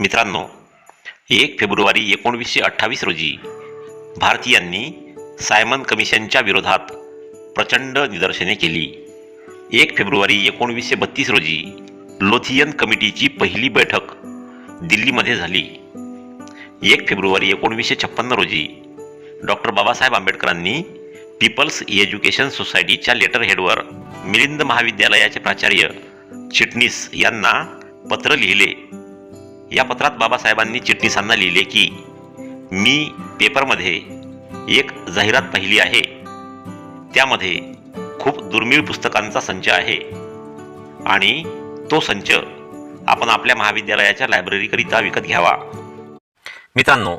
मित्रांनो एक फेब्रुवारी एकोणवीसशे अठ्ठावीस रोजी भारतीयांनी सायमन कमिशनच्या विरोधात प्रचंड निदर्शने केली. एक फेब्रुवारी एकोणवीसशे बत्तीस रोजी लोथियन कमिटीची पहिली बैठक दिल्लीमध्ये झाली. एक फेब्रुवारी एकोणवीसशे छप्पन्न रोजी डॉक्टर बाबासाहेब आंबेडकरांनी पीपल्स एज्युकेशन सोसायटीच्या लेटर हेडवर मिलिंद महाविद्यालयाचे प्राचार्य चिटणीस यांना पत्र लिहिले. या पत्रात बाबासाहेबांनी चिटणीसांना लिहिले की मी पेपरमध्ये एक जाहिरात पाहिली आहे. त्यामध्ये खूप दुर्मिळ पुस्तकांचा संच आहे. आणि तो संच आपण आपल्या महाविद्यालयाच्या लायब्ररीकरिता विकत घ्यावा. मित्रांनो